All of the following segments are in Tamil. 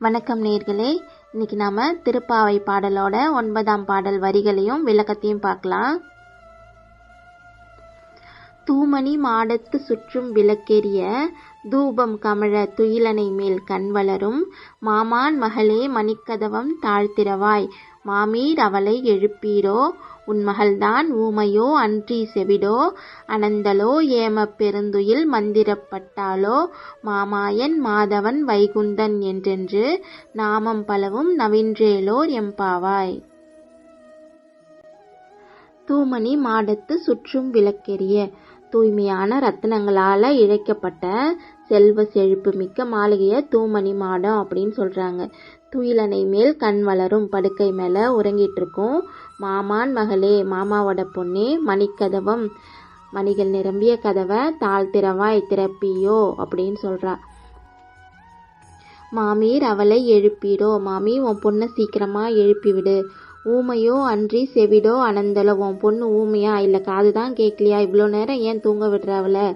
வணக்கம் நேர்களே. இன்னைக்கு நாம திருப்பாவை பாடலோட ஒன்பதாம் பாடல் வரிகளையும் விளக்கத்தையும் பார்க்கலாம். தூமணி மாடத்து சுற்றும் விளக்கேறிய தூபம் கமழ துயிலனை மேல் கண் வளரும் மாமான் மகளே மணிக்கதவம் தாழ்த்திரவாய் மாமீர் அவளை எழுப்பீரோ உன் மகள்தான் ஊமையோ அன்றி செவிடோ? அனந்தலோ ஏமப் பெருந்துயில் மந்திரப்பட்டாளோ? மாமாயன் மாதவன் வைகுந்தன் என்றென்று நாமம் பலவும் நவின்றேலோர் எம்பாவாய். தூமணி மாடத்து சுற்றும் விளக்கெரிய தூய்மையான ரத்தனங்களால் இழைக்கப்பட்ட செல்வ செழிப்பு மிக்க மாளிகையை தூமணி மாடம் அப்படின்னு சொல்றாங்க. துயிலனை மேல் கண் வளரும் படுக்கை மேலே உறங்கிட்டு இருக்கும் மாமான் மகளே மாமாவோட பொண்ணே மணிக்கதவம் மணிகள் நிரம்பிய கதவை தாழ்த்திரவாய் திறப்பியோ அப்படின்னு சொல்கிறா மாமீர் அவளை எழுப்பிடோ மாமி உன் பொண்ணை சீக்கிரமாக எழுப்பிவிடு. ஊமையோ அன்றி செவிடோ அனந்தலோ உன் பொண்ணு ஊமையா? இல்லை காது தான் கேட்கலையா? இவ்வளோ நேரம் ஏன் தூங்க விடுற அவளை?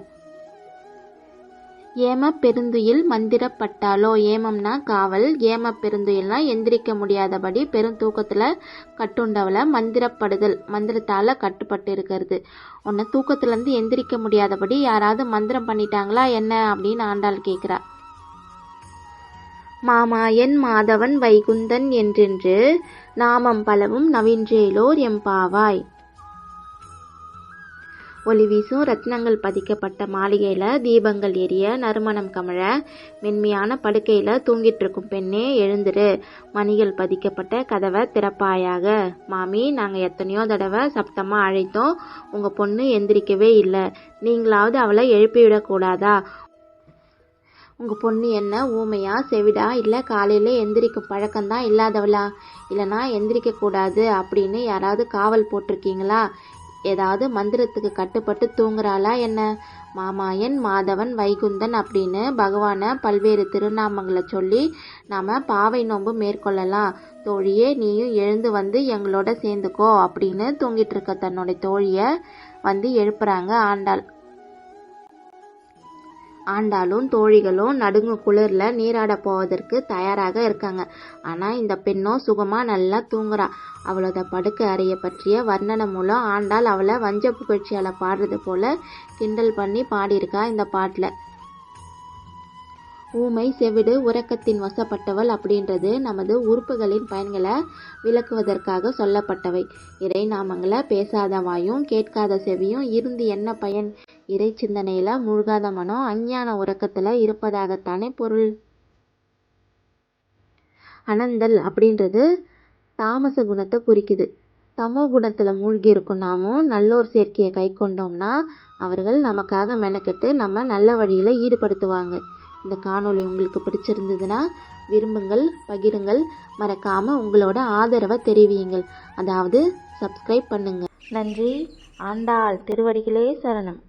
ஏம பெருந்துயில் மந்திரப்பட்டாலோ ஏமம்னா காவல் ஏம பெருந்துயில்னா எந்திரிக்க முடியாதபடி பெரும் தூக்கத்தில் கட்டுண்டவளை மந்திரப்படுதல் மந்திரத்தால் கட்டுப்பட்டு இருக்கிறது உன்னை தூக்கத்துலேருந்து எந்திரிக்க முடியாதபடி யாராவது மந்திரம் பண்ணிட்டாங்களா என்ன அப்படின்னு ஆண்டாள் கேட்குறா மாமாயன் மாதவன் வைகுந்தன் என்றென்று நாமம் பலவும் நவின்றேலோர் எம்பாவாய் ஒளி வீசும் ரத்னங்கள் பதிக்கப்பட்ட மாளிகையில் தீபங்கள் எரிய நறுமணம் கமழ மென்மையான படுக்கையில் தூங்கிட்டு இருக்கும் பெண்ணே எழுந்துரு. மணிகள் பதிக்கப்பட்ட கதவை திறப்பாயாக. மாமி நாங்கள் எத்தனையோ தடவை சப்தமாக அழைத்தோம். உங்கள் பொண்ணு எந்திரிக்கவே இல்லை. நீங்களாவது அவளை எழுப்பிவிடக்கூடாதா உங்கள் பொண்ணு என்ன ஊமையா செவிடா? இல்லை காலையில் எந்திரிக்கும் பழக்கம்தான் இல்லாதவளா? இல்லைனா எந்திரிக்கக்கூடாது அப்படின்னு யாராவது காவல் போட்டிருக்கீங்களா? ஏதாவது மந்திரத்துக்கு கட்டுப்பட்டு தூங்குறாளா என்ன? மாமாயன் மாதவன் வைகுந்தன் அப்படின்னு பகவானை பல்வேறு திருநாமங்களை சொல்லி நாம் பாவை நோன்பு மேற்கொள்ளலாம். தோழியே நீயும் எழுந்து வந்து எங்களோட சேர்ந்துக்கோ அப்படின்னு தூங்கிட்டு இருக்க தன்னுடைய தோழியை வந்து எழுப்புறாங்க ஆண்டாள். ஆண்டாலும் தோழிகளும் நடுங்கு குளிர்ல நீராட போவதற்கு தயாராக இருக்காங்க. ஆனா இந்த பெண்ணோ சுகமா நல்லா தூங்குறா. அவளோட படுக்கை அறைய பற்றிய வர்ணனை மூலம் ஆண்டாள் அவளை வஞ்ச புகழ்ச்சியால பாடுறது போல கிண்டல் பண்ணி பாடியிருக்கா இந்த பாட்டுல. ஊமை செவிடு உறக்கத்தின் வசப்பட்டவள் அப்படின்றது நமது உறுப்புகளின் பயன்களை விளக்குவதற்காக சொல்லப்பட்டவை. இறை நாமங்களை பேசாத வாயும் கேட்காத செவியும் இருந்து என்ன பயன்? இறை சிந்தனையில மூழ்காத மனம் அஞ்ஞான உறக்கத்துல இருப்பதாகத்தானே பொருள். அனந்தல் அப்படின்றது தாமச குணத்தை குறிக்குது. தமோ குணத்துல மூழ்கி இருக்கும் நாமும் நல்லோர் சேர்க்கையை கை கொண்டோம்னா அவர்கள் நமக்காக மெனக்கெட்டு நம்ம நல்ல வழியில ஈடுபடுத்துவாங்க. இந்த காணொளி உங்களுக்கு பிடிச்சிருந்ததுன்னா விரும்புங்கள் பகிருங்கள் மறக்காம உங்களோட ஆதரவை தெரிவியுங்கள். அதாவது சப்ஸ்கிரைப் பண்ணுங்க. நன்றி. ஆண்டாள் திருவடிகளே சரணம்.